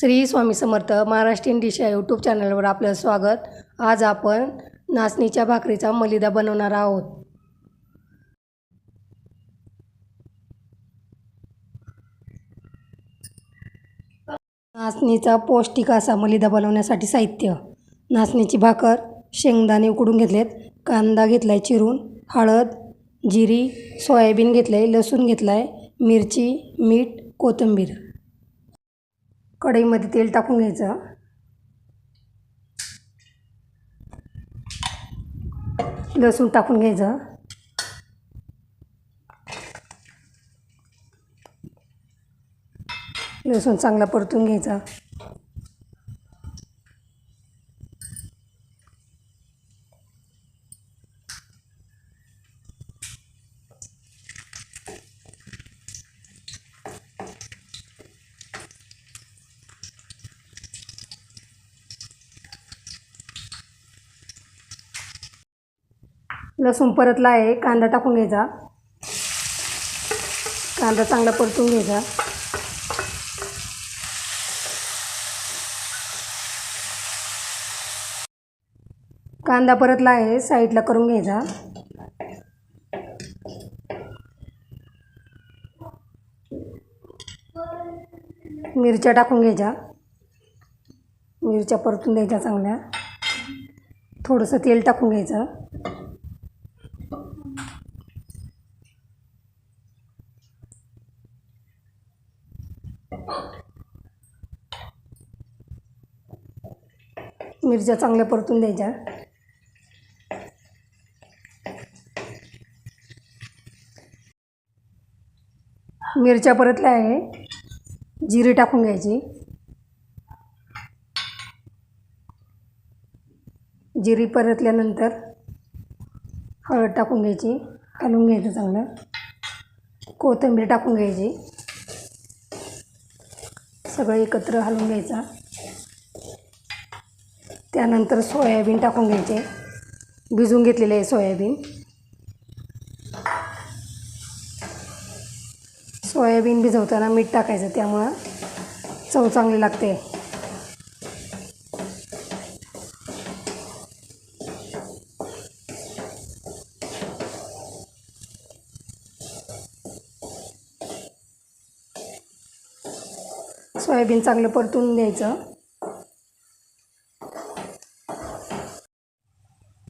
Shri Swami Samarth Maharashtrian dish या YouTube चॅनलवर आपलं स्वागत. आज आपण नाचणीच्या भाकरीचा मलिदा बनवणार आहोत. नाचणीचा पौष्टिक असा मलिदा बनवण्यासाठी साहित्य. नाचणीची भाकर शेंगदाणे उकडून घेतलेत कांदा घेतला आहे चिरून हळद जिरी सोयाबीन घेतलं आहे लसूण घेतला आहे मिरची मीठ कोथिंबीर. कढईमध्ये तेल टाकून घ्यायचं. लसूण टाकून घ्यायचं. लसूण चांगला परतून घ्यायचा. लसूण परतला आहे कांदा टाकून घ्यायचा. कांदा चांगला परतून घ्यायचा. कांदा परतला आहे साईडला करून घ्यायचा. मिरच्या टाकून घ्यायच्या. मिरच्या परतून द्यायच्या चांगल्या. थोडंसं तेल टाकून घ्यायचं. मिरच्या चांगल्या परतून द्यायच्या. मिरच्या परतल्या आहे. जिरी टाकून घ्यायची. जिरी परतल्यानंतर हळद टाकून घ्यायची. हलवून घ्यायचं चांगलं. कोथिंबीर टाकून घ्यायची. सगळं एकत्र हलवून घ्यायचा. त्यानंतर सोयाबीन टाकून घ्यायचे. भिजवून घेतलेले आहे सोयाबीन. सोयाबीन भिजवताना मीठ टाकायचं त्यामुळं चव चांगली लागते. सोयाबीन चांगलं परतून द्यायचं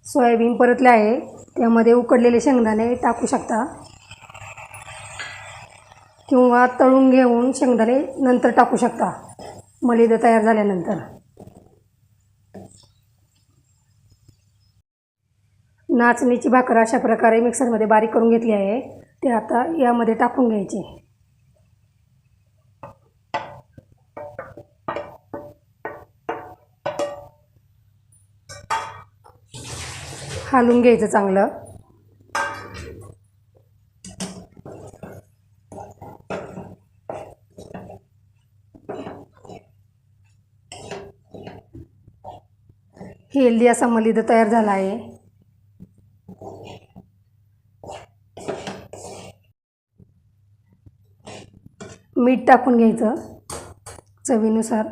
सोयाबीन परतले आहे. त्यामध्ये उकडलेले शेंगदाणे टाकू शकता. किंवा तळून घेऊन शेंगदाणे नंतर टाकू शकता. मलिद तयार झाल्यानंतर. नाचणीची भाकर अशा प्रकारे मिक्सरमध्ये बारीक करून घेतली आहे. ते आता यामध्ये टाकून घ्यायचे. हालून घ्यायचं चांगलं. हेल्दी असा मलिद तयार झाला आहे. मीठ टाकून घ्यायचं चवीनुसार.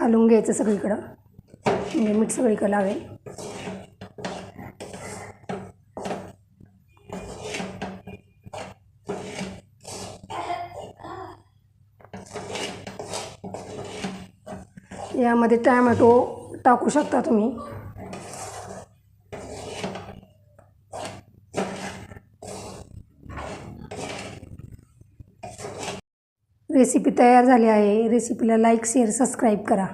हलवून घ्यायचं सगळीकडं. म्हणजे मीठ सगळीकडं लावेल. यामध्ये टॅमॅटो टाकू शकता तुम्ही. रेसिपी तयार झाली आहे. रेसिपीला लाईक शेअर सबस्क्राईब करा.